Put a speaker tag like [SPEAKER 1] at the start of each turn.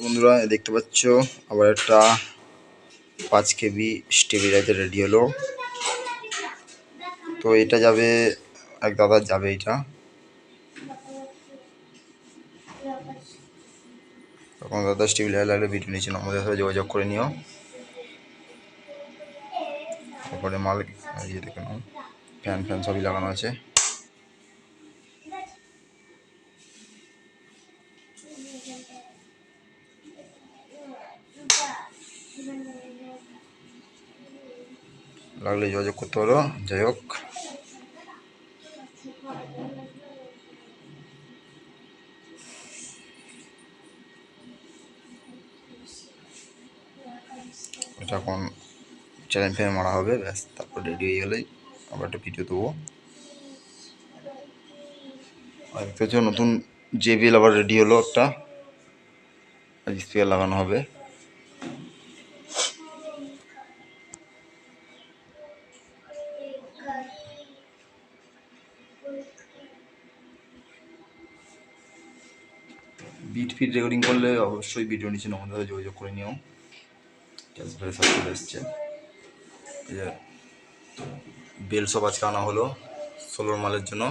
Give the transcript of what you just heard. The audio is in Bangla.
[SPEAKER 1] বন্ধুরা দেখতে পাচ্ছ, আবার একটা পাঁচ কেবি স্টেবিলাইজার রেডি হলো। তো এটা যাবে, এক দাদার যাবে এটা। তখন দাদা স্টেবিলাইজার লাগলে ভিডিও নিচে আমাদের সাথে যোগাযোগ করে নিও। তারপরে মাল ইয়ে দেখে ফ্যান ফ্যান সবই লাগানো আছে। লাগলে যোগাযোগ করতে পারো যাই হোক এটা এখন চ্যালেঞ্জ ফ্যান মারা হবে, ব্যাস, তারপর রেডি হয়ে গেলেই আবার একটা ভিডিও দেবো। আর দেখতে নতুন জেবিএল আবার রেডি হলো একটা। স্পিকার লাগানো হবে। বিট ফিট রেকর্ডিং করলে অবশ্যই ভিডিও নিচে নমন সাথে যোগাযোগ করে নিও। ক্যাশব্যাক চলে এসছে। বেল সব আজকে আনা হলো, ষোলোর মালের জন্য।